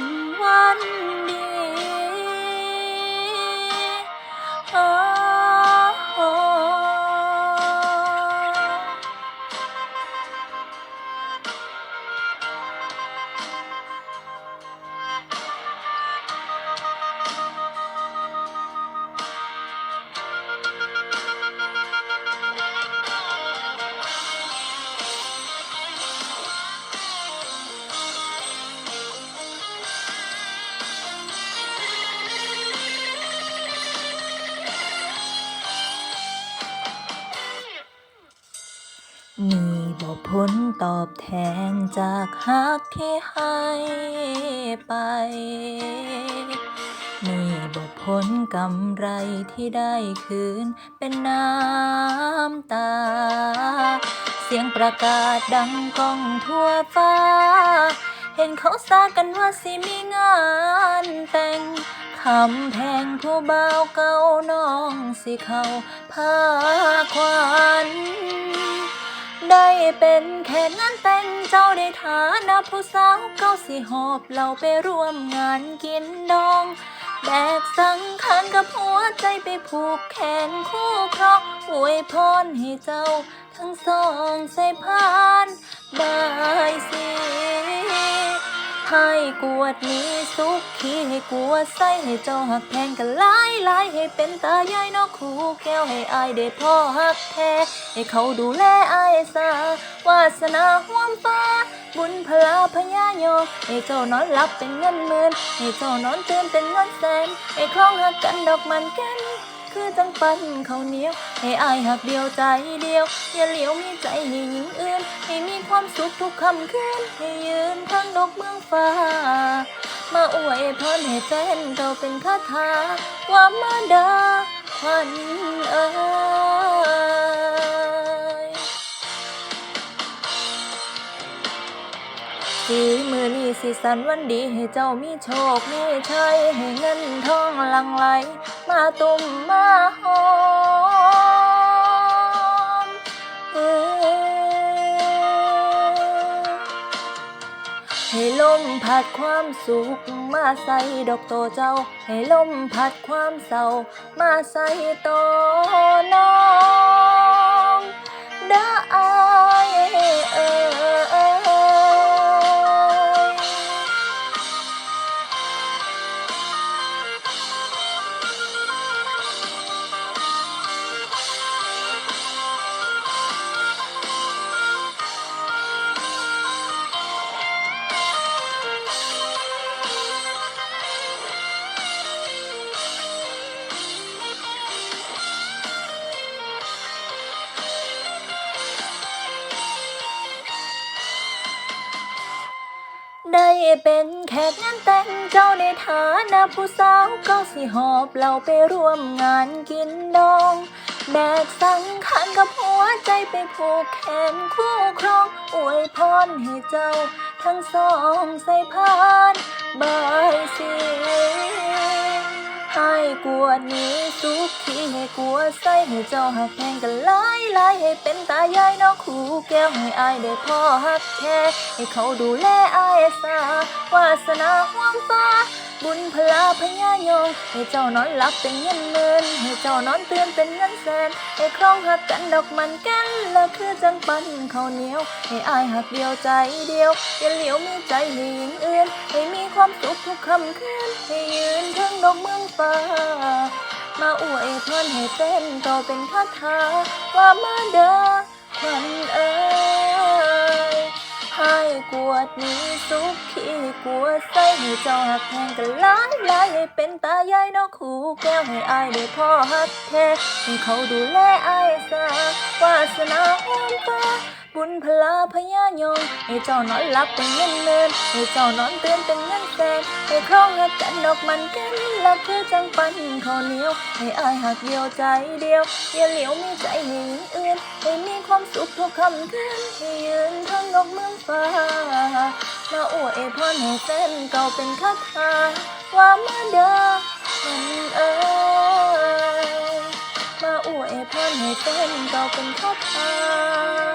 นวัน ผลตอบแทนจากฮักที่ให้ไป นี่บ่ผลกำไรที่ได้คืนเป็นน้ำตา เสียงประกาศดังก้องทั่วฟ้า เห็นเขาซากันว่าสิมีงานแต่งคำแพงผู้บ่าวเก่าน้องสิเขาพาควัน ได้เป็นแค่นั้นแต่งเจ้าได้ฐานะผู้สาวเก้าสิหอบเราไปร่วมงานกินดองแบกสังขารกับหัวใจไปผูกแขนคู่ครองอวยพรให้เจ้า ทั้งสองใส่พานบายสี ให้กวดนี้สุขขี้ให้กวดใส่ให้เจ้าหักแพงกันหลายหลายให้เป็นตายายนอกคู่แก้วให้อายได้พ่อหักแท้ให้เขาดูแลอายสาวาสนาห่วมฟ้า บุญพลาพญาโยให้เจ้านอนหลับเป็นเงินหมื่นให้เจ้านอนตื่นเป็นเงินแสนให้คล้องหักกันดอกมันแกัน คือจังปันเขาเหนียว ให้อายหักเดียวใจเดียว อย่าเหลียวมีใจให้หญิงอื่น ให้มีความสุขทุกคำคืนให้ยืนทั้งนกเมืองฟ้า มาอวยพรให้แฟนเราเป็นคาถาว่ามาดาควันเอ่ยสีมือนี้สีสันวันดีให้เจ้ามีโชคมีชัยให้เงินทองหลังไหล มาตุ่มมาหอมเอ้ยให้ลมพัดความสุขมาใส่ดอกโตเจ้า ให้ลมพัดความเศร้ามาใส่โตน้องได้อ ได้เป็นแขกงานแต่งเจ้าในฐานะผู้สาวก็สิหอบเราไปร่วมงานกินดองแบกสังขารกับหัวใจไปผูกแขนคู่ครอง อวยพรให้เจ้า ทั้งสองใส่พานบายสี กวดนี้สุขที่ให้กวดใส่ให้เจ้าหักแพงกันหลายหลายให้เป็นตายายน้องคู่แก้วให้อายได้พ่อหักแท้ให้เขาดูแลอายสาวาสนาห่วงฟ้า บุญพลาพญายง ให้เจ้านอนหลับเป็นเงินหมื่นให้เจ้านอนตื่นเป็นเงินแสนให้ครองหักกันดอกมันกันแล้วคือจังปันข้าวเหนียว ให้อายหักเดียวใจเดียวอย่าเหลียวมีใจให้หญิงอื่นให้มีความสุขทุกคำคืนให้ยืนเทั้งดอกเมืองฟ้ามาอวยพรให้เต้นต่อเป็นคาถาว่ามาเด้อควันเอ กวดนี้สุขขี้กวดใส่ให้เจ้าหักแทงกันหลายหลายให้เป็นตายายนอกคู่แก้วให้อายได้พ่อหักแท้ให้เขาดูแลอายสาวาสนาห้องฟ้าบุญพลาพญายงให้เจ้านอนหลับเป็นเงินหมื่นให้เจ้านอนเตื่นเป็นเงินแสนให้ครองหักกันดอกมันแกันและคือจังปันข้าเหนียวให้อายหักเดียวใจเดียวอย่าเหลียวมีใจให้หญิงอื่น ให้มีความสุขทุกคำคืนที่ยืนทั้งนกเมืองฟ้ามาอวยพรให้เส้นเก่าเป็นคาถาว่ามาเด้อมันเอ้ยมาอวยพรให้เส้นเก่าเป็นคาถา